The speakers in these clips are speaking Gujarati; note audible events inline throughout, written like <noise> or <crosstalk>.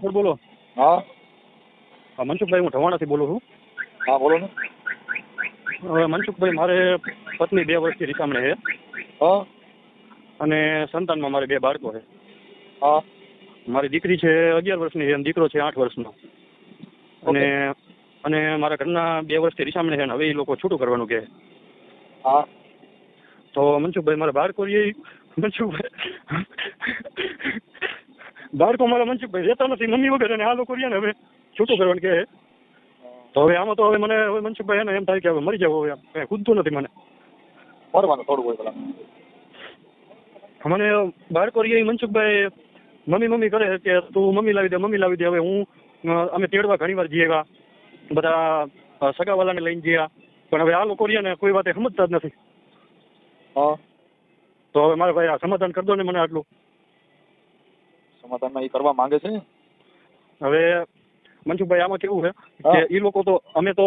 રાઠોડ બોલો. હા. હા, મનસુખભાઈ હું ઢવાણાથી બોલું છું. હા બોલો ને. હવે મનસુખભાઈ મારે પત્ની બે વર્ષથી રીસામણે છે. હા. અને સંતાનમાં મારે બે બાળકો છે. હા. મારી દીકરી છે અગિયાર વર્ષની છે અને દીકરો છે આઠ વર્ષનો. અને અને મારા ઘરના બે વર્ષથી રીસામણે છે અને હવે એ લોકો છૂટું કરવાનું કહે હા. તો મનસુખભાઈ મારા બાળકો એ. મનસુખભાઈ બાળકો મારા મનસુખભાઈ રહેતા નથી મમ્મી વગર અને આ લોકો રહ્યા ને હવે. છૂટું કરવાનું કે તો હવે આમાં તો હવે મને હવે મનસુખભાઈ એને એમ થાય કે હવે મરી જાવ હવે કઈ કૂદતું નથી મને. ફરવાનું થોડું હોય પેલા. મને બાળકો રહ્યા મનસુખભાઈ મમ્મી મમ્મી કરે કે તું મમ્મી લાવી દે મમ્મી લાવી દે હવે હું અમે તેડવા ઘણી વાર જઈએ બધા સગાવાલાને લઈને ગયા પણ હવે આ લોકો રહ્યા ને કોઈ વાતે સમજતા જ નથી. હા. તો હવે મારા ભાઈ આ સમાધાન કરી દો ને મને આટલું. સમાધાનમાં એ કરવા માંગે છે? હવે મનસુખભાઈ આમાં કેવું છે? કે એ લોકો તો અમે તો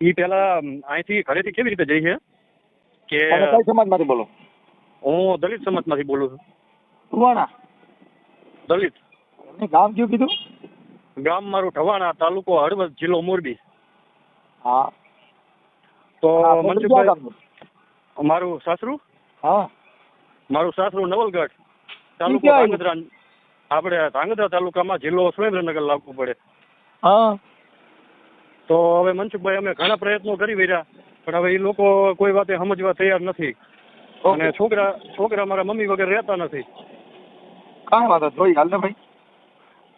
એ પેલા અહીંથી ઘરેથી કેવી રીતે જઈએ? કે તમે કઈ સમાજમાંથી બોલો? હું દલિત સમાજમાંથી બોલું છું. ટુવાણા દલિત. ગામ કયું કીધું? ગામ મારું ઢવાણા તાલુકો હળવદ જિલ્લો મોરબી. હા. તો મનસુખભાઈ મારું સાસરું? હા. મારું સાસરું નવલગઢ તાલુકો આપણે ધાંગધ્રા તાલુકામાં જિલ્લો સુરેન્દ્રનગર લાગુ પડે. હા. તો હવે મનસુખભાઈ અમે ઘણા પ્રયત્નો કરી રહ્યા પણ હવે એ લોકો કોઈ વાતે સમજવા તૈયાર નથી. અને છોકરા છોકરા મારા મમ્મી વગર રહેતા નથી. કાંઈ વાત જોઈ હાલ ને ભાઈ.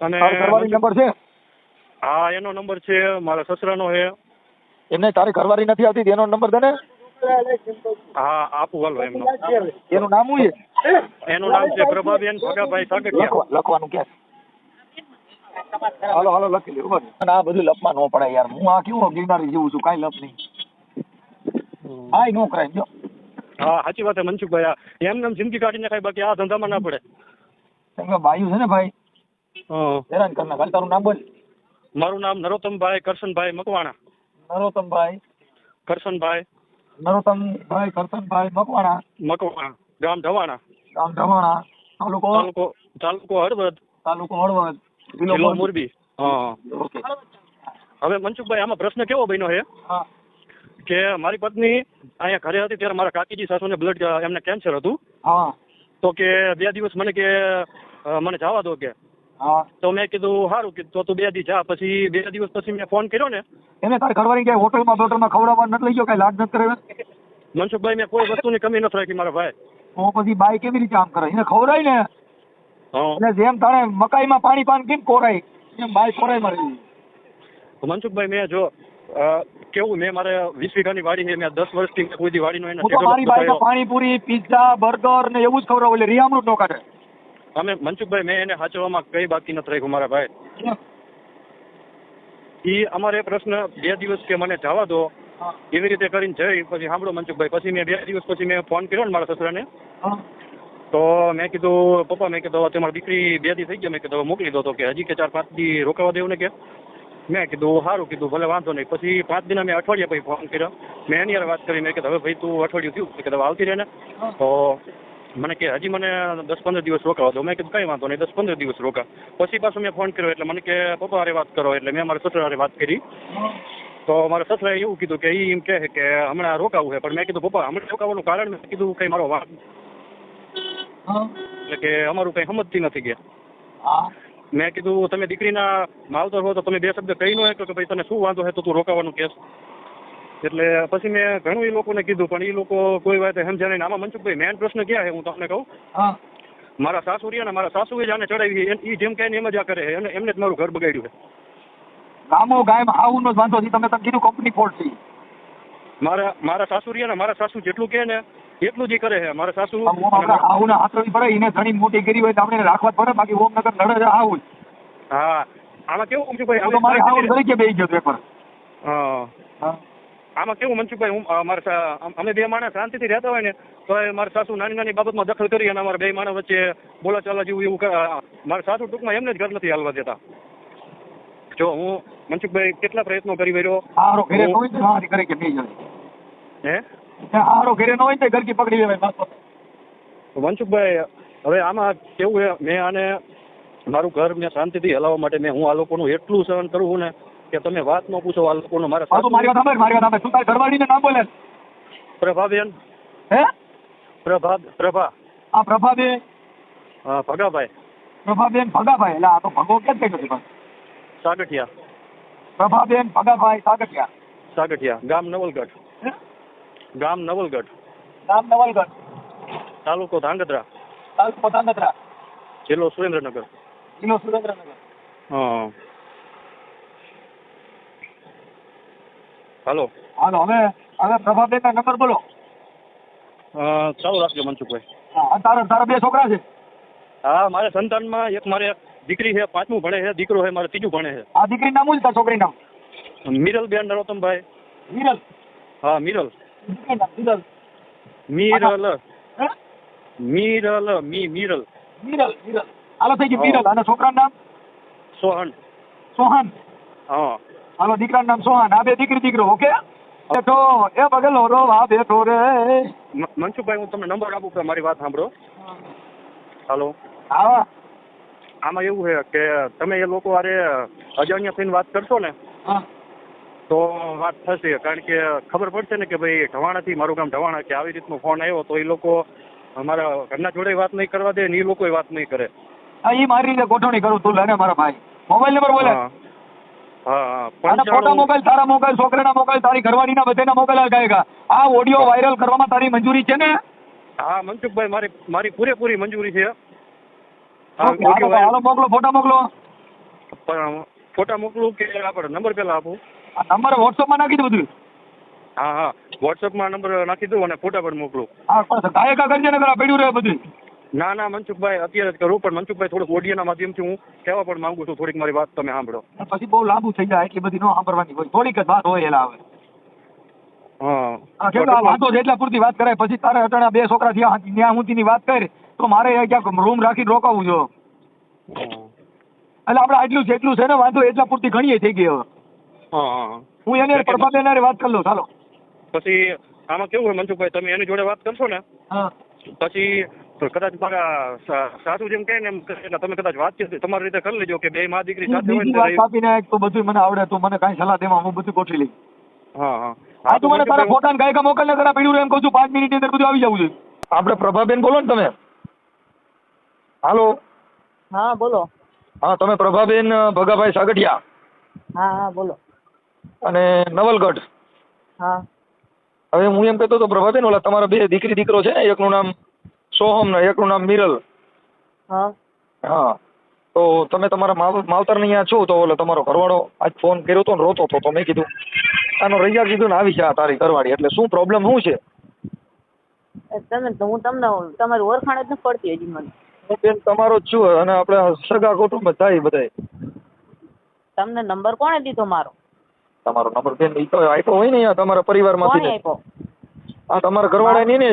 અને નંબર છે? હા એનો નંબર છે મારા સસરાનો છે. એમને તારી ઘરવાળી નથી આવતી એનો નંબર દે ને. હા આપું હાલો એમનો. એનું નામ શું છે? એનું નામ છે પ્રભાબેન ભગાભાઈ સાગઠિયા લખવાનું કે હાલો હાલો લખી લ્યો અને આ બધું લપમાં ન પડાય યાર. હું આ કેવું ગિરનારી જેવું છું કાઈ લપ નહીં. હા નો કરાય જો. હા સાચી વાત છે મનસુખભાઈ. એમ જિંદગી કાઢીને ખાય બાકી આ ધંધામાં ના પડે. તમે બાયું છે ને ભાઈ. હેરાન કરના. ખાલી તારું નામ બોલ. મારું નામ નરોત્તમભાઈ કરશનભાઈ મકવાણા. નરોત્તમભાઈ. કરશનભાઈ. નરોત્તમભાઈ કરશનભાઈ મકવાણા. મકવાણા ગામ ઢવાણા ગામ ઢવાણા તાલુકો? તાલુકો હળવદ. તાલુકો હળવદ. જિલ્લો મોરબી. હા. હવે મનસુખભાઈ આમાં પ્રશ્ન કેવો બન્યો છે? કે મારી પત્ની અહીંયા ઘરે હતી ત્યારે મારા કાકીજી સાસુને બ્લડ એમને કેન્સર હતું. તો કે બે દિવસ મને કે મને જવા દો કે. તો મેં કીધું સારું કીધું તો તું બે દી જા. પછી બે દિવસ પછી મેં ફોન કર્યો ને. એને તારી ઘરવાળી ક્યાંય હોટલમાં બોટલમાં ખવડાવવા નથી લઈ ગયો કઈ લાડ નથી કરે મનસુખભાઈ મેં કોઈ વસ્તુની કમી નથી રાખી મારા ભાઈ. તો પછી બાઈ કેવી રીતે આમ કરે? એને ખવડાય ને? એટલે જેમ તાણે મકાઈમાં પાણી પાન કેમ કોરાય? એમ બાઈ કોરાય મારી મનસુખભાઈ મેં જો કેવું મેં મારે વીસ વીઘાની વાડી છે મેં દસ વર્ષથી મેં કોઈ વાડીનો એને મારી બાઈ પાણીપુરી પિઝા બર્ગર ને એવું જ ખવડાવું એટલે રિયામૃત નો કાઢે. અમે મનસુખભાઈ મેં એને સાચવવામાં કઈ બાકી નથી રાખ્યું મારા ભાઈ. ઈ અમારે પ્રશ્ન બે દિવસ કે મને જવા દો. એવી રીતે કરીને જઈ પછી સાંભળો મનસુખભાઈ. પછી મેં બે દિવસ પછી મેં ફોન કર્યો ને મારા સસરાને. હા. તો મેં કીધું પપ્પા મેં કીધું હવે તમારી દીકરી બે દી થઈ ગયા મેં કીધું હવે મોકલી દો તો કે હજી કે ચાર પાંચ દી રોકાવા દેવું ને કે. મેં કીધું સારું. કીધું ભલે વાંધો નહીં. પછી પાંચ દિના મેં અઠવાડિયા પછી ફોન કર્યો. મેં એની હારે વાત કરી મેં કીધું હવે ભાઈ તું અઠવાડિયું થયું. મેં કીધું હવે આવતી રહે ને. તો મને કે હજી મને દસ પંદર દિવસ રોકાવા દો. મેં કીધું કંઈ વાંધો નહીં દસ પંદર દિવસ રોકા. પછી પાછું મેં ફોન કર્યો એટલે મને કે પપ્પા હારે વાત કરો. એટલે મેં મારા સસરા હારે વાત કરી. તો મારા સસરાએ એવું કીધું કે એ એમ કહે કે હમણાં રોકાવું છે પણ મેં કીધું પપ્પા હમણાં રોકાવાનું કારણ મેં કીધું કઈ મારો વાત એટલે કે અમારું કઈ સમજતી નથી કે. મેં કીધું તમે દીકરીના માવતર હો તો તમે બે શબ્દ કહી નો કે ભાઈ તને શું વાંધો છે તો તું રોકાવાનું કેસ એટલે પછી મેં ઘણું એ લોકોને કીધું પણ એ લોકો કોઈ વાત સમજ્યા નહીં. આમાં મનસુખભાઈ મેન પ્રશ્ન ક્યાં છે હું તમને કહું? મારા સાસુ અને ને મારા સાસુએ જાણે ચડાવી એ જેમ કહે એમ જ આ કરે છે એમને જ મારું ઘર બગાડ્યું છે. ગામો ગાયમાં આવું નો જ વાંધો છે તમે તમે કીધું કંપની ફોલ્ટ છે. મારા મારા સાસુ રહ્યા ને મારા સાસુ જેટલું કે ને એટલું જ કરે છે. મારા સાસુ આવું ના હાથવી પડે એને ઘણી મોટી કરી હોય તો આપણે રાખવા પડે. બાકી ઓમનગર નડે આવું હા આમાં કેવું હું તો મારી મનસુખભાઈ આવું તરીકે બેસી ગયો પેપર હા. આમાં કેવું મનસુખભાઈ? હું મારા અમે બે માણસ શાંતિથી રહેતા હોય ને તો એ મારા સાસુ નાની નાની બાબતમાં દખલ કરી અને અમારા બે માણસ વચ્ચે બોલાચાલા જેવું એવું મારા સાસુ ટૂંકમાં એમને જ ઘર નથી હાલવા દેતા. જો હું મનસુખભાઈ કેટલા પ્રયત્નો કરી રહ્યો હારો ઘરે ન હોય તો કરે કે નહીં હે? હારો ઘરે ન હોય તો ઘરકી પકડી લેવાય મનસુખભાઈ હવે આમાં કેવું છે? મેં આને મારું ઘર મેં શાંતિથી હલાવવા માટે મેં હું આ લોકોનું એટલું સહન કરું છું ને કે તમે વાત ન પૂછો આ લોકોનું મારા હા મારી વાત સાંભળ મારી વાત સાંભળ. તું તારી ઘરવાળીને ના બોલે? પ્રભાબેન? હે? પ્રભા પ્રભા. આ પ્રભાબેન? હા ભગાભાઈ. પ્રભાબેન ભગાભાઈ? એટલે આ તો ભગો કેમ કહી નથી સાગઠિયા. પ્રભાબેન ભગાભાઈ સાગઠિયા. સાગઠિયા ગામ નવલગઢ? ગામ નવલગઢ. ગામ નવલગઢ. તાલુકો ધાંગધ્રા. તાલુકો ધાંગધ્રા. જિલ્લો સુરેન્દ્રનગર. જિલ્લો સુરેન્દ્રનગર. હા. હાલો. હાલો હવે હવે પ્રભાબેનના નંબર બોલો. ચાલુ રાખજો મનસુખભાઈ. હા તારા તારા બે છોકરા છે? હા મારે સંતાનમાં એક મારે દીકરી છે પાંચમું ભણે છે દીકરો છે મારે ત્રીજું ભણે આ દીકરી નામ શું છોકરી નામ? મિરલ બેન નરોત્તમભાઈ. મિરલ. હા મિરલ. મિરલ. મિરલ. મિરલ મી મિરલ. મિરલ મિરલ. હાલો થઈ ગયું મિરલ. અને છોકરાનું નામ? સોહન. સોહન. હા. હાલો દીકરાનું નામ સોહન. આ બે દીકરી દીકરો ઓકે? બેઠો એ બગલો રો આ બેઠો રે. મનસુખભાઈ હું તમને નંબર આપું કે મારી વાત સાંભળો. હાલો. હા. આમાં એવું છે કે તમે એ લોકો અરે અજાણ્યા થઈને વાત કરશો ને તો વાત થશે. કારણ કે ખબર પડશે ને કે ભાઈ ઢવાણાથી મારું ગામ ઢવાણા કે આવી રીતનો ફોન આવ્યો તો એ લોકો અમારા ઘરના જોડે વાત નહીં કરવા દે ને એ લોકો વાત નહીં કરે. હા એ મારી રીતે ગોઠવણી કરું તું લે મારા ભાઈ. મોબાઈલ નંબર બોલે. પંચાણું મોબાઈલ તારા મોબાઈલ છોકરાના મોબાઈલ તારી ઘરવાળીના બધાના મોબાઈલ ગાયગા. આ ઓડિયો વાયરલ કરવામાં તારી મંજૂરી છે ને? હા મનસુખભાઈ મારી મારી પૂરેપૂરી મંજૂરી છે. હાલો મોકલો ફોટા મોકલો. પણ ફોટા મોકલું કે આપણે નંબર પહેલા આપું? નંબર વોટ્સઅપમાં નાખી દઉં બધું. હા હા. વોટ્સઅપમાં નંબર નાખી દઉં અને ફોટા પણ મોકલું. હા ગાયકા કરજે ને કરા પડ્યું રહે બધું. ના ના મનસુખભાઈ અત્યારે જ કરું પણ મનસુખભાઈ થોડુંક ઓડિયોના માધ્યમથી હું કહેવા પણ માંગુ છું. થોડીક મારી વાત તમે સાંભળો. પછી બહુ લાંબુ થઈ જાય એટલી બધી ન સાંભળવાની હોય. થોડીક જ વાત હોય એલા આવે વાતો એટલા પૂરતી વાત કરાય. પછી તારે અટાણા બે છોકરા થયા ત્યાં હુંતીની વાત કર. તો મારે ક્યાંક રૂમ રાખીને રોકાવું જો હા એટલે આપણે આટલું છે છે ને વાંધો એટલા પૂરતી ઘણી થઈ ગઈ હવે. હા હા. હું એને પ્રભાબેન વાત કરી લઉં. ચાલો. પછી આમાં કેવું હોય મનસુખભાઈ? તમે એની જોડે વાત કરશો ને? પછી કદાચ મારા સાસુ જેમ કહે ને એમ તમે કદાચ વાતચીત તમારી રીતે કરી લેજો કે બે મા દીકરી સાથે હોય ને તો બધું મને આવડે તો મને કાંઈ સલાહ દેવા હું બધું ગોઠવી લઈ હા હા. હા તું મને તારા ફોટા ગાયકા મોકલ ને કરા પડ્યું એમ કહું છું પાંચ મિનિટની અંદર બધું આવી જવું છે. આપણે પ્રભાબેન બોલો ને તમે. હાલો. હા બોલો. હા તમે પ્રભાબેન ભગાભાઈ સાગઠિયા. હા હા બોલો. અને નવલગઢ. હા. હવે હું એમ કહેતો હતો પ્રભાબેન ઓલા તમારા બે દીકરી દીકરો છે ને એકનું નામ સોહમ ને એકનું નામ મિરલ. હા. હા. તો તમે તમારા માવતર અહીંયા છો તો ઓલો તમારો ઘરવાળો આજ ફોન કર્યો હતો ને રોતો હતો તો મેં કીધું આનો રૈયા કીધું ને આવી છે આ તારી ઘરવાળી. એટલે શું પ્રોબ્લેમ શું છે? તમે તો હું તમને તમારી ઓળખાણ જ ન પડતી હજી મને. હું બેન તમારો જ છું અને આપણે સગા કુટુંબ જ થાય બધાય. તમને નંબર કોણે દીધો મારો? તમારો નંબર બેન ઈ તો આપ્યો હોય ને અહીંયા તમારા પરિવારમાંથી કોણે આપ્યો? આ તમારા ઘરવાળા ની ને?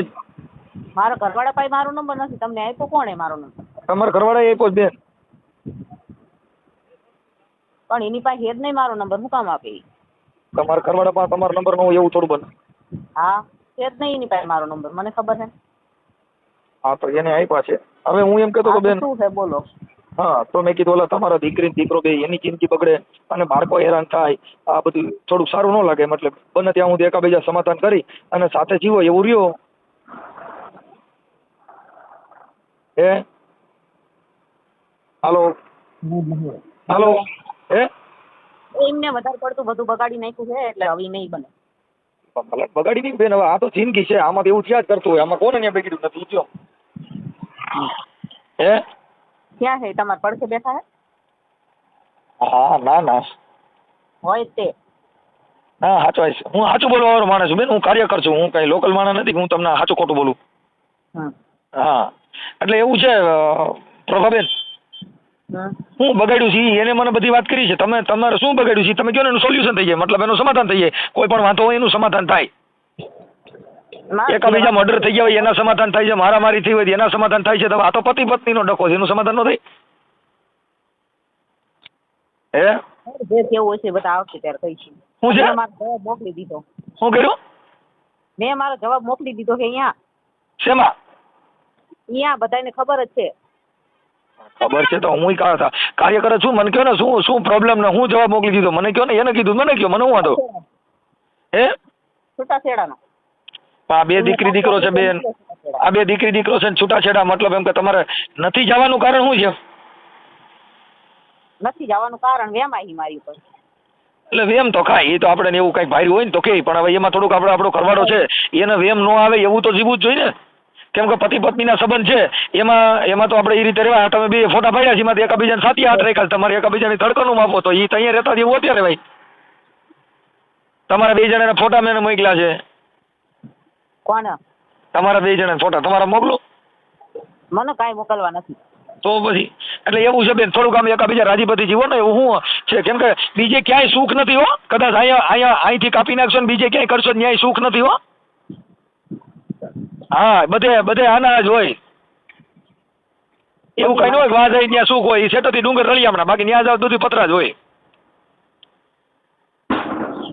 મારા ઘરવાળા પાસે મારો નંબર નથી. તમને આપ્યો કોણે મારો નંબર? તમારા ઘરવાળા આપ્યો બેન. પણ એની પાસે હેડ નહીં મારો નંબર. હું કામ આપે? તમારા ઘરવાળા પાસે તમારો નંબર ન હોય એવું થોડું બને. હા હેજ નહીં એની પાસે મારો નંબર. મને ખબર છે. હા તો એને આપ્યા છે. હવે હું એમ કહેતો હા, તો બેન શું છે? બોલો. હા તો મેં કીધું ઓલા તમારા દીકરી દીકરો બે એની જિંદગી બગડે અને બાળકો હેરાન થાય. આ બધું થોડું સારું ન લાગે મતલબ બને ત્યાં સુધી એકાબીજા સમાધાન કરી અને સાથે જીવો એવું રહ્યો. હે? હાલો? હાલો? હે? એમને વધારે પડતું બધું બગાડી નાખ્યું છે એટલે હવે નહીં બને. ભલે બગાડી નહીં બેન હવે આ તો જિંદગી છે આમાં તો એવું થયા જ કરતું હોય આમાં કોને ત્યાં બગડ્યું નથી જો હે? ક્યાં છે તમારા પડખે બેઠા છે હા ના ના. હોય તે. હા સાચો હું સાચું બોલવા વાળો માણસ છું બેન હું કાર્યકર છું હું કઈ લોકલ માણસ નથી હું તમને સાચું ખોટું બોલું. હા. એટલે એવું છે પ્રભાબેન હું. બગાડ્યું છે એને મને બધી વાત કરી છે. તમે તમારે શું બગાડ્યું છે? તમે કહો ને એનું સોલ્યુશન થઈ જાય? મતલબ એનું સમાધાન થઈ જાય. કોઈ પણ વાંધો હોય એનું સમાધાન થાય. એકાબીજા મર્ડર થઈ ગયા હોય એના સમાધાન થાય છે મારામારી થઈ હોય એના સમાધાન થાય છે તો આ તો પતિ પત્નીનો ડખો છે એનું સમાધાન ન થાય. હે? જે કેવું હશે બધા આવશે ત્યારે કહીશું. મારો જવાબ મોકલી દીધો. શું કર્યું? મેં મારો જવાબ મોકલી દીધો કે અહીંયા. શેમાં? અહીંયા બધાને ખબર જ છે. ખબર છે તો હું કાર્ય કરે છું મને કહો ને શું શું પ્રોબ્લેમ ને હું જવાબ મોકલી દીધો? મને કહો ને એને કીધું મને કહો મને હું વાંધો? હે? છૂટાછેડાનો. આ બે દીકરી દીકરો છે બેન. આ બે દીકરી દીકરો છે છૂટાછેડા મતલબ એમ કે તમારે નથી જવાનું કારણ શું છે? નથી જવાનું કારણ વેમાઈ મારી ઉપર. એટલે વેમ તો ખાય એ તો આપણે એવું કઈ ભાઈ હોય ને તો કે પણ હવે એમાં થોડુંક આપણે આપણો કરવાડો છે એને વેમ ન આવે એવું તો જીવવું જ જોઈએ ને. કેમ કે પતિ પત્નીના સંબંધ છે એમાં એમાં તો આપણે એ રીતે રહેવા તમે બે ફોટા પાડ્યા છે એમાંથી એકબીજાને સાથી હાથ રાખ્યા. તમારે એકબીજાની ધડકનું માપો તો એ તો અહીંયા રહેતા જેવું અત્યારે ભાઈ તમારા બે જણાના ફોટા મેં મોકલ્યા છે. કોના? તમારા બે જણાના ફોટા. તમારા મોકલો. મને કાંઈ મોકલવા નથી. તો પછી એટલે એવું છે બેન થોડુંક આમ એકાબીજા રાજીપતિ જીવો ને એવું હું છે. કેમ કે બીજે ક્યાંય સુખ નથી હો. કદાચ અહીંયા અહીંયા અહીંથી કાપી નાખશો ને બીજે ક્યાંય કરશો ન્યાય સુખ નથી હો. હા બધે બધે આના જ હોય. એવું કઈ ન હોય કે વાં ત્યાં સુખ હોય. એ સેટોથી ડુંગર રળિયામણા. બાકી ત્યાં જાવ બધું પતરા જ હોય.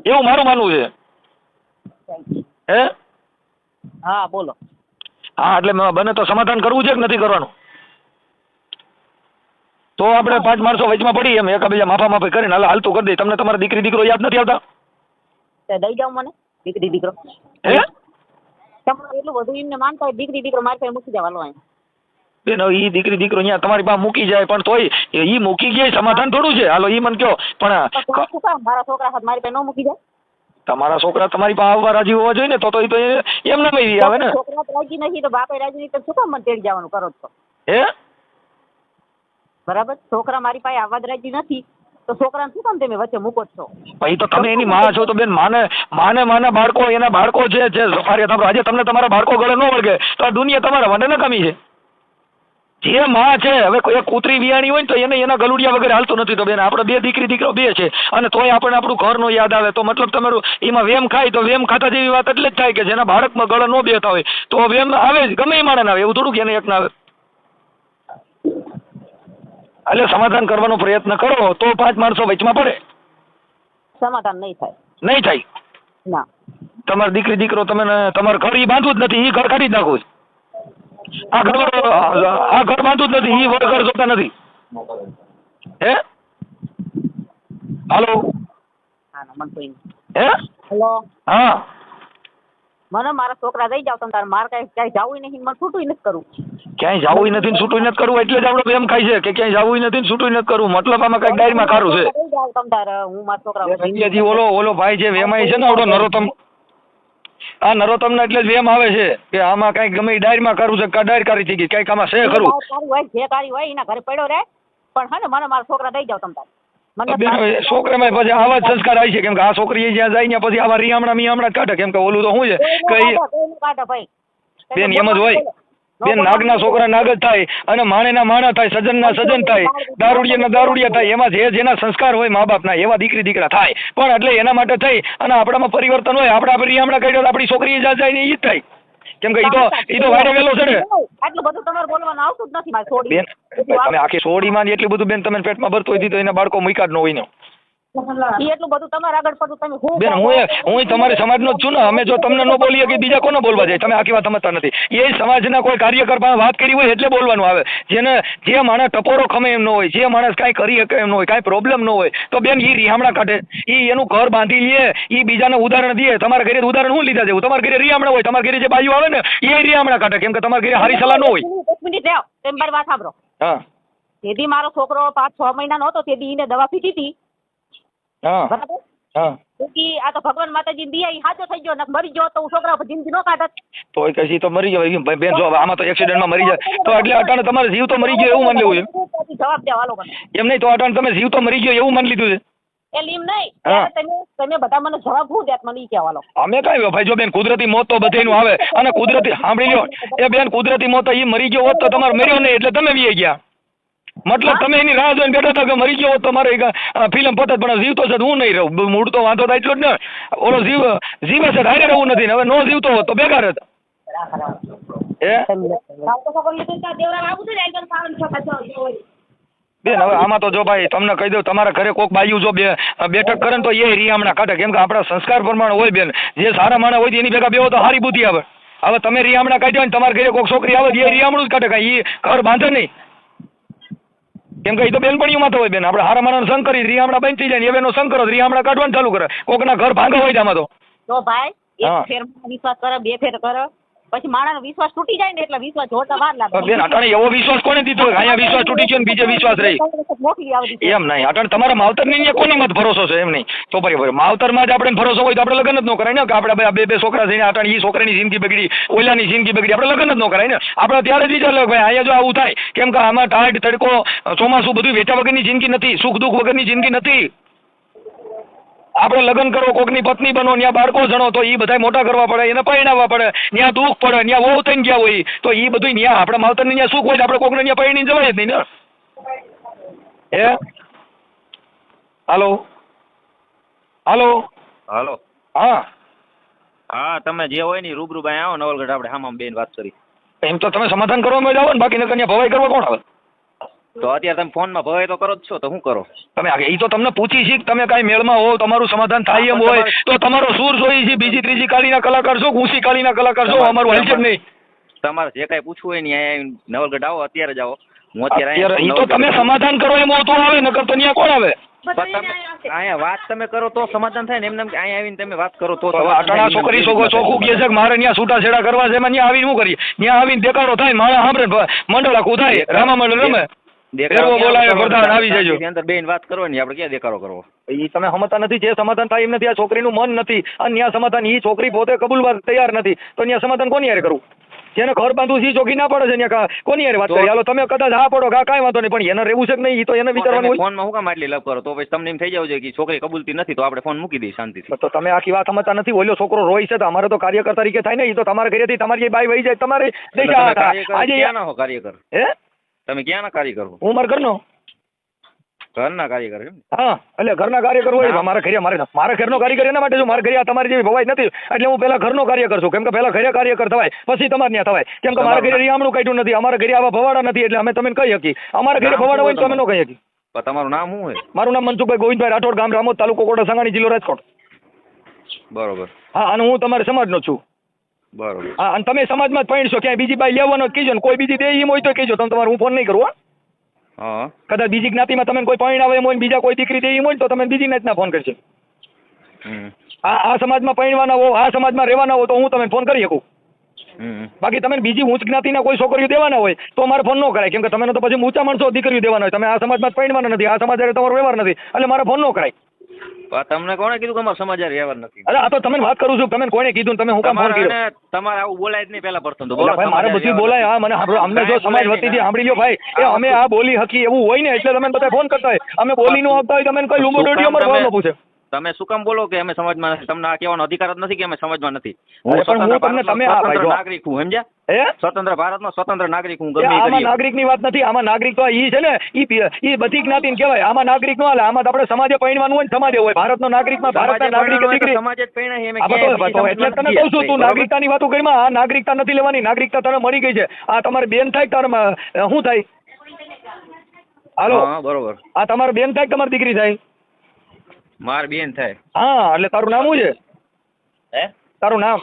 એવું મારું માનવું છે. હે? હા બોલો. હા એટલે બને તો સમાધાન કરવું છે કે નથી કરવાનું? તો આપણે પાંચ માણસો વચમાં પડી એમ એકબીજા માફા માફી કરીને હાલ હાલતું કરી દઈએ. તમને તમારા દીકરી દીકરો યાદ નથી આવતા? દઈ જાઓ મને દીકરી દીકરો. હે? તમારે એટલું બધું એમને માનતા હોય દીકરી દીકરો મારી પાસે મૂકી બેન ઈ દીકરી દીકરો અહીંયા તમારી પાસે મૂકી જાય પણ તોય ઈ મૂકી ગયા સમાધાન થોડું છે. હાલો ઈ મને કહો. પણ મારા છોકરા હાથ મારી પાસે ન મૂકી જાય? તમારા છોકરા તમારી પાસે આવવા રાજી હોવા જોઈએ ને તો તો ઈ તો એમ ના એવી આવે ને. છોકરા રાજી નથી તો બાપે રાજી નહીં તો શું કામ મને તેડી જવાનું કરો છો? હે? બરાબર? છોકરા મારી પાસે આવવા જ રાજી નથી. તો છોકરાને શું કામ તમે વચ્ચે મૂકો છો? ભાઈ તો તમે એની માં છો, તો બેન માને માને માના બાળકો, એના બાળકો છે જે સફારી તમે આજે તમને તમારા બાળકો ગળે ન વળગે, તો આ દુનિયા તમારા માટે કમી છે. જે માં છે, હવે કોઈ કૂતરી વિયાણી હોય ને તો એને એના ગલુડિયા વગર હાલતું નથી તો બેન, આપણે બે દીકરી, દીકરો બે છે, અને તોય આપણને આપણું ઘરનો યાદ આવે. તો મતલબ તમારું એમાં વેમ ખાય તો વેમ ખાતા જેવી વાત એટલે જ થાય કે જેના બાળકમાં ગળા ન બેતા હોય, તો વેમ આવે ગમે એ માણસ આવે, એવું થોડું કે એને એક ના આવે. એટલે સમાધાન કરવાનો પ્રયત્ન કરો તો પાંચ માણસો વચમાં પડે. સમાધાન નહીં થાય. નહીં થાય. ના. તમારી દીકરી દીકરો તમે તમારું ઘર ઈ બાંધવું જ નથી ઈ ઘર કાઢી જ નાખવું. આ ઘર આ ઘર બાંધવું જ નથી ઈ ઘર જોતા નથી. હે? હાલો? હે? હેલો? હા. મને મારા છોકરા દઈ જાવ તાર મારે કાંઈ ક્યાંય જવું નહીં મને છૂટું નથી કરવું. ક્યાંય જવું નથી ને છૂટું નથી કરવું એટલે જ આપણે એમ ખાય છે કે ક્યાંય જવું નથી ને છૂટું નથી કરવું. મતલબ આમાં કંઈક ડાયરીમાં ખારું છે. હું મારા છોકરા જે ઓલો ઓલો ભાઈ છે વેમાઈ છે ને ઓલો નરોતમ આ નરોત્તમ એટલે જ વેમ આવે છે કે આમાં કઈ ગમે ડાયરીમાં કરવું છે ડાયરી કરી થઈ ગઈ કંઈક આમાં છે ખરું. જે તારી હોય એના ઘરે પડ્યો રહે. પણ હે ને મને મારા છોકરા દઈ જાવ તમે છોકરામાં પછી આવા જ સંસ્કાર આવી છે. કેમ કે આ છોકરી જ્યાં જાય ને પછી આવા રિયામણા મિયામણા કાઢે. કેમ કે ઓલું તો શું છે? કોઈ ન ન બેન એમ જ હોય. બેન નાગના છોકરા નાગ જ થાય અને માણેના માણા થાય સજનના સજન થાય. દારૂડિયાના દારૂડિયા થાય. એમાં જે જેના સંસ્કાર હોય મા બાપના એવા દીકરી દીકરા થાય. પણ એટલે એના માટે થઈ અને આપણામાં પરિવર્તન હોય આપણા આપણે રિયામણા કાઢ્યા આપણી છોકરી જ્યાં જાય ને એ જ થાય. કેમ કે ઈ તો એ તો વાયરો વેલો છે ને આટલું બધું તમારે બોલવાનું આવતું જ નથી મારે છોડી. તમે આખી સોડીમાં એટલું બધું બેન તમે પેટમાં ભરતો હોય તો એના બાળકો મૂક્યા જ ન હોય ને. ઈ એટલું બધું તમારા આગળ પડતું તમે હું બેન હું હું ય સમાજનો જ છું ને. અમે જો તમને ન બોલીએ કે બીજા કોને બોલવા જાય તમે આખી વાત સમજતા નથી. એ સમાજના કોઈ કાર્યકર પાસે વાત કરી હોય એટલે બોલવાનું આવે. જેને જે માણસ ટપોરો ખમે એમ ન હોય જે માણસ કાંઈ કરી શકે એમ ન હોય કાંઈ પ્રોબ્લેમ ન હોય તો બેન એ રિહામણા કાઢે. એ એનું ઘર બાંધી લે એ બીજાને ઉદાહરણ દે. તમારા ઘરે ઉદાહરણ હું લીધા જેવું તમારા ઘરે રિહામણા હોય તમારા ઘરે જે બાજુ આવે ને એ રિહામણા કાઢે. કેમ કે તમારા ઘરે હારી સલાહ ન હોય. એક મિનિટ રહ્યો તેમ વાત સાંભળો. હા. તેથી મારો છોકરો પાંચ છ મહિનાનો હતો તેથી એને દવા પીધી હતી હા. બરાબર? હા. તેથી આ તો ભગવાન માતાજી દિયા ઈ સાચો થઈ ગયો નકર મરી ગયો તો હું છોકરા ઉપર જિંદગી નો કાઢત. તો કશી તો મરી જાય બેન જો આમાં તો એક્સિડન્ટમાં મરી જાય. તો એટલે અટાણે તમારે જીવ તો મરી ગયો એવું માની લેવું છે જવાબ દેવા હાલો એમ નહીં તો અટાણે તમે જીવ તો મરી ગયો એવું માની લીધું છે? એટલે એમ નહીં. તમે તમે બધા મને જવાબ શું દેત મને ઈ કહેવા અમે કઈ ભાઈ જો બેન કુદરતી મોત તો બધેનું આવે. અને કુદરતી સાંભળી લો એ બેન કુદરતી મોત એ મરી ગયો હોત તો તમારે મર્યો નહીં એટલે તમે વી ગયા. મતલબ તમે એની રાહ જોઈને બેઠા હતા કે મરી ગયો તમારે ફિલ્મ પતત પણ જીવતો છે હું નહીં રહું. મૂળ તો વાંધો થાય એટલો જ ને. ઓલો જીવ જીવે છે હારે રહેવું નથી હવે નો જીવતો હોત તો બેકાર જ બેન હવે આમાં તો જો ભાઈ તમને કહી દઉં તમારા ઘરે કોક બાયું જો બે બેઠક કરે ને તો એ રિયામણા કાઢે. કેમ કે આપણા સંસ્કાર પ્રમાણે હોય બેન. જે સારા માણસ હોય એની ભેગા બેહો તો સારી બુદ્ધિ આવે. હવે તમે રિયામણા કાઢ્યા ને તમારા ઘરે કોક છોકરી આવે એ રિયામણું જ કાઢે. કાંઈ એ ઘર બાંધે નહીં. કેમ કે એ તો બેનપણીઓમાં તો હોય બેન. આપણે હારા માણસ સંગ કરી રિયામણા બંધ થઈ જાય ને એનો સંગ કરો રિયામણા કાઢવાનું ચાલુ કરે. કોકના ઘર ભાંગા હોય આમાં તો. તો ભાઈ એક ફેર વિશ્વાસ કરે બે ફેર કરે. પછી માણસનો વિશ્વાસ તૂટી જાય ને એટલે વિશ્વાસ જોતા વાર લાગે. બેન અટાણે એવો વિશ્વાસ કોને દીધો? હોય? અહીંયા વિશ્વાસ તૂટી ગયો ને બીજે વિશ્વાસ રહી. એમ નહીં. અટાણે તમારા માવતરની કોની મત ભરોસો છે? એમ નહીં. તો બરાબર માવતરમાં જ આપણે ભરોસો હોય તો આપણે લગ્ન જ ન કરાય ને? કે આપણે બે- બે છોકરા થઈને અટાણે એ છોકરાની જિંદગી બગડી ઓલાની જિંદગી બગડી. આપણે લગ્ન જ ન કરાય ને? આપણે ત્યારે જ વિચાર ભાઈ અહીંયા જો આવું થાય કેમ કે આમાં ટાઢ તડકો ચોમાસું બધું વેઠા વગરની જિંદગી નથી સુખ દુઃખ વગરની જિંદગી નથી. આપણે લગ્ન કરો કોકની પત્ની બનો ત્યાં બાળકો જણો તો એ બધા મોટા કરવા પડે એને પરિણાવવા પડે ત્યાં દુઃખ પડે ત્યાં વહુ થઈ ગયા હોય તો એ બધું ત્યાં આપણે માવતરને ત્યાં સુખ હોય આપણે કોકને ત્યાં પરિણી જવાય જ નહીં ને. હે? હાલો? હાલો? હાલો. હા. હા તમે જે હોય ને રૂબરૂ બાય આવો નવલગઢ આપણે હામામ બેન વાત કરી. એમ તો તમે સમાધાન કરવા જ આવો ને બાકી નકર ત્યાં ભવાઈ કરવા કોણ આવે? તો અત્યારે તમે ફોનમાં ભય તો કરો જ છો તો શું કરો? તમે એ તો તમને પૂછી છે તમે કાંઈ મેળમાં હો તમારું સમાધાન થાય એમ હોય તો તમારો સૂર જોઈ છે બીજી ત્રીજી કાળીના કલાકાર છો ઊંચી કાળીના કલાકાર છો અમારું હલશે નહીં. તમારે જે કાંઈ પૂછવું હોય ને અહીંયા નવલગઢ આવો અત્યારે જ આવો. હું અત્યારે એ તો તમે સમાધાન કરો એમ તો આવે નકર તો ત્યાં કોણ આવે? તમે અહીંયા વાત તમે કરો તો સમાધાન થાય ને એમને એમ કે અહીંયા આવીને તમે વાત કરો તો અટાણા છોકરી છોકરો ચોખ્ખું કે છે કે મારે ત્યાં છૂટાછેડા કરવા છે એમાં ત્યાં આવીને શું કરીએ? ત્યાં આવીને દેખાડો થાય માણસ સાંભળે મંડળ આખું થાય રામા મંડળ રમે. દેખાડો બોલાવે, પ્રધાન આવી જજો. અંદર બેન વાત કરવાની આપણે ક્યાં દેખાડો કરવો? એ તમે સમજતા નથી જે સમાધાન થાય એમ નથી આ છોકરીનું મન નથી અને ત્યાં સમાધાન એ છોકરી પોતે કબૂલવા તૈયાર નથી. તો ત્યાં સમાધાન કોની હારે કરવું? જેને ઘર બાંધવું છે ચોકી ના પડે છે કોની યાર વાત કરી? હાલો તમે કદાચ હા પડો કે કાંઈ વાંધો નહીં પણ એને રહેવું છે કે નહીં તો એને વિચારવાનું ફોનમાં હું કામ આટલી લપ કરો? તો પછી તમને એમ થઈ જાવ છે કે છોકરી કબૂલતી નથી તો આપણે ફોન મૂકી દઈએ શાંતિથી. તો તમે આખી વાત સમજતા નથી ઓલો છોકરો રોય છે તો અમારે તો કાર્યકર તરીકે થાય ને એ તો તમારા ઘરેથી તમારી બાઈ વહી જાય તમારે. આજે ના હો કાર્યકર? હે? તમે ક્યાંના કાર્યકર હો હું મારા ઘરનો. ઘરના કાર્યકર એમ હા એટલે ઘરના કાર્યકર હોય મારા ઘરે મારે મારા ઘરનો કાર્યકર એના માટે છું મારા ઘરે આ તમારી જેવી ભવાઈ નથી એટલે હું પહેલા ઘરનો કાર્યકર છું. કેમ કે પહેલા ઘરે કાર્યકર થવાય પછી તમારે ત્યાં થવાય. કેમ કે મારા ઘરે રિયામણું કાઢ્યું નથી અમારા ઘરે આવા ભવાડા નથી એટલે અમે તમે કહી શકીએ. અમારા ઘરે ભવાડા હોય તો અમે ન કહી શકીએ. તમારું નામ શું હોય? મારું નામ મનસુખભાઈ ગોવિંદભાઈ રાઠોડ ગામ રામોદ તાલુકો કોટા સંગાણી જિલ્લો રાજકોટ. બરોબર. હા અને હું તમારા સમાજનો છું. બરોબર. હા અને તમે સમાજમાં જ ક્યાંય બીજી બાઈ લેવાનો જ કહેજો ને કોઈ બીજી દે એમ હોય તો કહેજો તમે તમારે હું ફોન નહીં કરું હા. કદાચ બીજી જ્ઞાતિમાં તમે કોઈ પૈણ આવે એમ હોય બીજા કોઈ દીકરી દે એમ હોય તો તમે બીજી જ્ઞાતિના ફોન કરશે આ આ સમાજમાં પૈણવાના હો આ સમાજમાં રહેવાના હો તો હું તમને ફોન કરી શકું. બાકી તમે બીજી ઉચ્ચ જ્ઞાતિના કોઈ છોકરીઓ દેવાના હોય તો મારે ફોન ન કરાય કેમ કે તમે તો પછી ઊંચા માણસો દીકરીઓ દેવાના હોય. તમે આ સમાજમાં પૈણવાના નથી આ સમાજ તમારો વ્યવહાર નથી એટલે મારે ફોન ન કરાય. તમને કોણે કીધું કે અમારો સમાચાર વ્યવહાર નથી? અરે આ તો તમે વાત કરું છું. તમે કોને કીધું તમે હું કામ ફોન તમારે કર્યો? તમારે આવું બોલાય જ નહીં પહેલા પ્રથમ તો. ભાઈ મારે બધું બોલાય. હા મને અમને જો સમાજ વતી વતીથી સાંભળી લ્યો ભાઈ. એ અમે આ બોલી હકી એવું હોય ને એટલે તમે બધા ફોન કરતા હોય. અમે બોલી નું આવતા હોય તમે કઈ કામ અમારે તમે- પૂછે. તમે શું કામ બોલો કે અમે સમાજમાં નથી? તમને આ કહેવાનો અધિકાર જ નથી કે અમે સમાજમાં નથી? હું સ્વતંત્ર નાગરિક હું સમજ્યા? સ્વતંત્ર ભારતનો સ્વતંત્ર નાગરિક હું ગમે આમાં નાગરિકની વાત નથી આમાં નાગરિક તો ઈ છે ને ઈ ઈ બધી જ્ઞાતિને કહેવાય. આમાં નાગરિક નો હાલે આમાં આપણે સમાજે પૈણવાનું હોય સમાજે હોય. ભારતનો નાગરિકમાં ભારતના નાગરિક દીકરી સમાજે જ બધો- તો એટલે તને કહું છું તું? નાગરિકતાની વાતો કરીમાં આ નાગરિકતા નથી લેવાની નાગરિકતા તને મળી ગઈ છે. આ તમારી બેન થાય તારે શું થાય? હાલો? હા બરોબર. આ તમારી બેન થાય તમારી દીકરી થાય? માર બેન થાય. હા એટલે તારું નામ શું છે? હે? તારું નામ?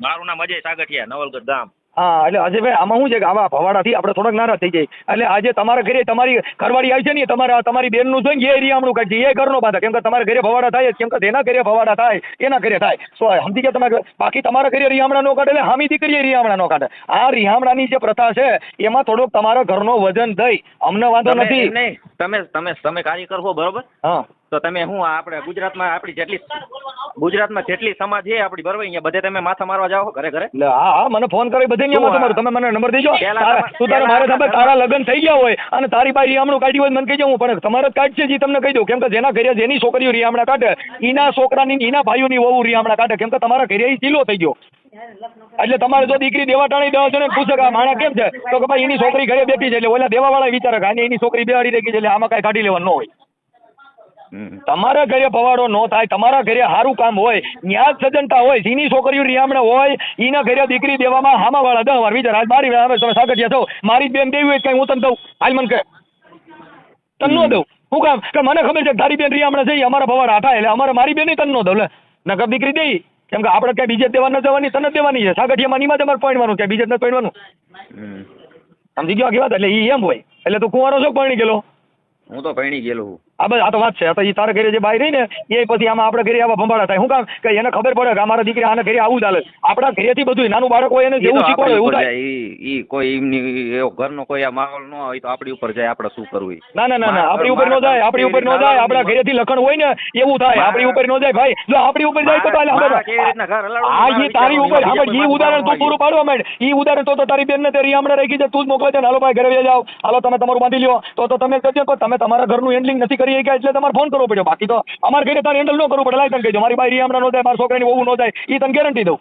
મારું નામ અજય સાગઠિયા નવલગઢ ગામ. હા એટલે અજયભાઈ આમાં શું છે કે આવા ભવાડાથી આપણે થોડાક નારા થઈ જાય એટલે આજે તમારા ઘરે તમારી ઘરવાળી આવી છે ને તમારા તમારી બેનનું જોઈને એ રિયામણું કાઢી એ ઘરનો બાંધા. કેમ કે તમારા ઘરે ભવાડા થાય કેમ કે તેના ઘરે ભવાડા થાય એના ઘરે થાય. સો સમજી ગયા તમે બાકી તમારા ઘરે રિયામણા નો કાઢે એટલે હામી દીકરીએ રિયામણા નો કાઢે. આ રિયામણાની જે પ્રથા છે એમાં થોડોક તમારા ઘરનો વજન દઈ. અમને વાંધો નથી. તમે તમે તમે કાર્યકર કરશો બરોબર? હા. તો તમે હું આ આપણે ગુજરાતમાં આપણી જેટલી ગુજરાતમાં જેટલી સમાજ છે આપણી બરોબર અહીંયા બધે તમે માથા મારવા જાઓ ઘરે ઘરે. એટલે હા હા મને ફોન કરી બધે શું તમારું તમે મને નંબર દેજો. તું તારે મારે તમે તારા લગ્ન થઈ ગયા હોય અને તારી પાસે હમણાં કાઢી હોય મને કહી હું પણ તમારે જ કાઢશે જે તમને કહી દઉં. કેમ કે જેના ઘરે જેની છોકરીઓ રિયામણા કાઢે એના છોકરાની એના ભાઈઓની વહુ હમણાં કાઢે. કેમ કે તમારા ઘરે ઈ ચીલો થઈ ગયો. એટલે તમારે જો દીકરી દેવા ટાણી દેવા છે ને પૂછે કે માણા કેમ છે? તો કે ભાઈ એની છોકરી ઘરે બેઠી છે એટલે ઓલા દેવા વાળા વિચારે કે એની છોકરી બેહાડી રાખી છે એટલે આમાં કાંઈ કાઢી લેવાનું ન હોય. તમારા ઘરે ભવાડો ન થાય તમારા ઘરે સારું કામ હોય ન્યાજ જ સજ્જનતા હોય જીની છોકરીઓ રિયામણે હોય એના ઘરે દીકરી દેવામાં હામા વાળા દહ વાર વિચાર આજ મારી હવે તમે સાગઠિયા છો. મારી બેન દેવી હોય કઈ હું તને દઉં? હાલ મને કહે. તને ન દઉં. હું કામ? કે મને ખબર છે તારી બેન રિયામણે જઈ અમારા ભવાડા થાય એટલે અમારે મારી બેન તને ન દઉં. લે. નકર દીકરી દઈ. કેમ કે આપણે ક્યાંય બીજે દેવા ન જવાની તને દેવાની છે. સાગઠિયામાં નીમાં તમારે પડવાનું ક્યાંય બીજે ન પડવાનું સમજી ગયો આખી વાત એટલે ઈ એમ હોય. એટલે તું કુંવારો છો પરણી ગયેલો? હું તો પરણી ગયેલો હું. આ બસ આ તો વાત છે. તો એ તારા ઘરે જે બાઈ રહી ને એ પછી આમાં આપણે ઘરે આવા ભંભાળા થાય. શું કામ? કે એને ખબર પડે કે અમારા દીકરી આને ઘરે આવું ચાલે આપણા ઘરેથી બધું નાનું બાળક હોય એને જેવું શીખવાડે એવું થાય. ઈ કોઈ એમની ઘરનો કોઈ આ માહોલ ન હોય તો આપણી ઉપર જાય. આપણે શું કરવું ના ના ના ના. આપણી ઉપર ન જાય આપણી ઉપર ન જાય. આપણા ઘરેથી લખણ હોય ને એવું થાય. આપણી ઉપર ન જાય. ભાઈ જો આપણી ઉપર જાય તો આ મારા ઈ તારી ઉપર હા ઈ ઉદાહરણ તું પૂરું પાડવા માંડ. ઈ ઉદાહરણ તો તારી બેન ને તારી હમણાં રાખી છે. તું જ મોકલે છે હાલો ભાઈ ઘરે જાઓ. હાલો તમે તમારું બાંધી લ્યો. તો તો તમે કરજો પણ તમે તમારા ઘરનું હેન્ડલિંગ નથી કરી શક્યા એટલે તમારે ફોન કરવો પડ્યો. બાકી તો અમારે ઘરે તારે હેન્ડલ ન કરવું પડે. લાય તને કહેજો. મારી બાઈ હમણાં નો થાય મારા છોકરાની વહુ ન થાય ઈ તને ગેરંટી દઉં.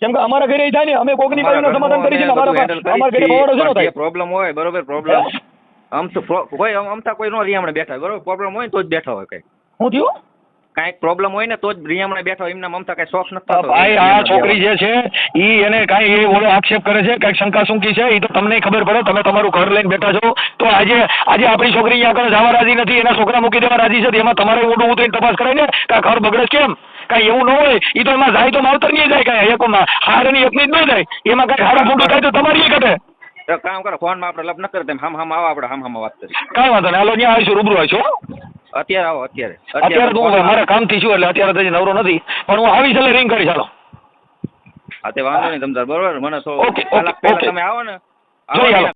કેમ કે અમારા ઘરે થાય ને અમે કોકની બાઈનું સમાધાન કરી છે અમારા અમારા ઘરે ભવાડો છે થાય? પ્રોબ્લેમ હોય બરોબર પ્રોબ્લેમ <laughs> આમ તો કોઈ આમ- કોઈ નો રિયામણે બેઠા હોય, બરોબર? પ્રોબ્લેમ હોય તો જ બેઠા હોય કઈ. હું થયું? કાંઈક પ્રોબ્લેમ હોય ને તો જ રિયામણે બેઠો એમના મમતા કઈ શોખ નથી. ભાઈ આ છોકરી જે છે એ એને કાંઈ એ ઓલો આક્ષેપ કરે છે કાંઈક શંકા શંકી છે એ તો તમને ખબર પડે તમે તમારું ઘર લઈને બેઠા છો તો આજે આજે આપણી છોકરી અહીંયા આગળ જવા રાજી નથી એના છોકરા મૂકી દેવા રાજી છે એમાં તમારે ઓડું ઉતરીને તપાસ કરાય ને કે ઘર બગડે કેમ કાંઈ એવું ન હોય એ તો એમાં જાય તો માવતર નહીં જાય કાંઈ એકમાં હારની એકની જ ન જાય એમાં કઈ હાડા ફોટો થાય તો તમારી ઘટે કામ કરો ફોનમાં આપણે લપ ન કરતા હમ હામ આવો આપણે હમ હમ વાત કરી કાંઈ વાંધો નહીં હાલો ત્યાં આવીશું રૂબરૂ આવીશું. અત્યારે આવો અત્યારે. અત્યારે તો હું મારા કામથી છું એટલે અત્યારે તો નવરો નથી. પણ હું આવી એટલે રિંગ કરી ચાલો. હા તે વાંધો નહીં તમતાર બરોબર? મને તો ઓકે. તમે આવો ને.